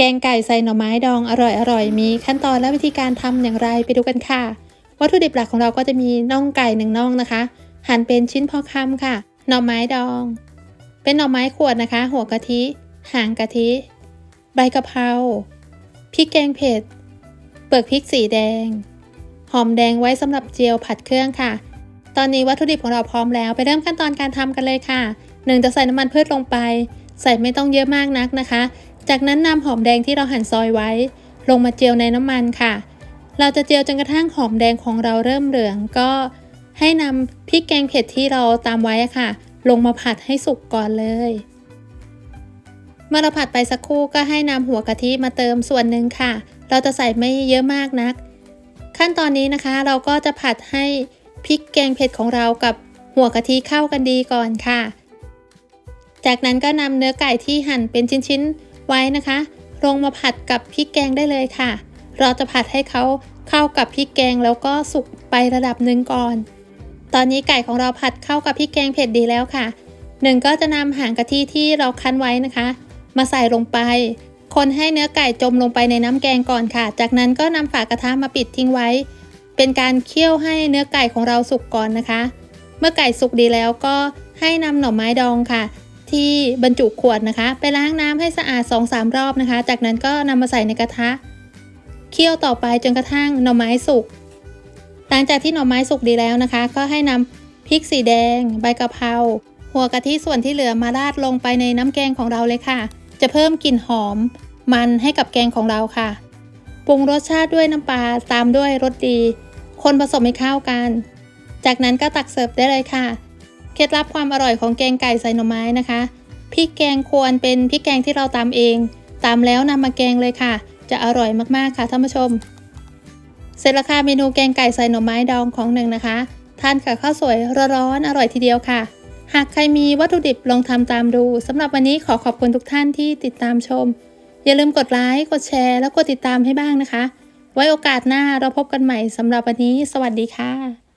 แกงไก่ใส่หน่อไม้ดองอร่อยๆมีขั้นตอนและวิธีการทำอย่างไรไปดูกันค่ะ วัตถุดิบหลักของเราก็จะมีน่องไก่หนึ่งน่องนะคะ หั่นเป็นชิ้นพอคำค่ะ หน่อไม้ดอง เป็นหน่อไม้ขวดนะคะ หัวกะทิ หางกะทิ ใบกะเพราพริกแกงเผ็ด เปลือกพริกสีแดง หอมแดงไว้สำหรับเจียวผัดเครื่องค่ะ ตอนนี้วัตถุดิบของเราพร้อมแล้วไปเริ่มขั้นตอนการทำกันเลยค่ะหนึ่งจะใส่น้ำมันพืชลงไป ใส่ไม่ต้องเยอะมากนักนะคะ จากนั้นนำหอมแดงที่เราหั่นซอยไว้ ลงมาเจียวในน้ำมันค่ะ เราจะเจียวจนกระทั่งหอมแดงของเราเริ่มเหลืองก็ให้นำพริกแกงเผ็ดที่เราตามไว้ค่ะ ลงมาผัดให้สุกก่อนเลย เมื่อเราผัดไปสักครู่ก็ให้นำหัวกะทิมาเติมส่วนหนึ่งค่ะ เราจะใส่ไม่เยอะมากนัก ขั้นตอนนี้นะคะเราก็จะผัดให้พริกแกงเผ็ดของเรากับหัวกะทิเข้ากันดีก่อนค่ะ จากนั้นก็นำเนื้อไก่ที่หั่นเป็นชิ้นๆ ไว้นะคะ ลงมาผัดกับพริกแกงได้เลยค่ะ เราจะผัดให้เขาเข้ากับพริกแกงแล้วก็สุกไประดับหนึ่งก่อน ตอนนี้ไก่ของเราผัดเข้ากับพริกแกงเผ็ดดีแล้วค่ะหนึ่งก็จะนำหางกะทิที่เราคั้นไว้นะคะ มาใส่ลงไป คนให้เนื้อไก่จมลงไปในน้ำแกงก่อนค่ะ จากนั้นก็นำฝากระทะมาปิดทิ้งไว้ เป็นการเคี่ยวให้เนื้อไก่ของเราสุกก่อนนะคะ เมื่อไก่สุกดีแล้วก็ให้นำหน่อไม้ดองค่ะ ที่บรรจุขวดนะคะ ไปล้างน้ำให้สะอาด 2-3 รอบนะคะ จากนั้นก็นำมาใส่ในกระทะ เคี่ยวต่อไปจนกระทั่งหน่อไม้สุก หลังจากที่หน่อไม้สุกดีแล้วนะคะ ก็ให้นำพริกสีแดง ใบกะเพราหัวกะทิส่วนที่เหลือมาราดลงไปในน้ำแกงของเราเลยค่ะ จะเพิ่มกลิ่นหอม มันให้กับแกงของเราค่ะ ปรุงรสชาติด้วยน้ำปลาตามด้วยรสดี คนผสมให้เข้ากัน จากนั้นก็ตักเสิร์ฟได้เลยค่ะ เคล็ดลับความอร่อยของแกงไก่ใส่หน่อไม้นะคะพริกแกงควรเป็นพริกแกงที่เราตำเองตำแล้วนำมาแกงเลยค่ะ จะอร่อยมากๆค่ะท่านผู้ชม เสร็จแล้วค่ะเมนูแกงไก่ใส่หน่อไม้ดองของหนึ่งนะคะทานกับข้าวสวยร้อนๆอร่อยทีเดียวค่ะ หากใครมีวัตถุดิบลองทำตามดูสำหรับวันนี้ขอขอบคุณทุกท่านที่ติดตามชม อย่าลืมกดไลค์กดแชร์แล้วกดติดตามให้บ้างนะคะ ไว้โอกาสหน้าเราพบกันใหม่สำหรับวันนี้ สวัสดีค่ะ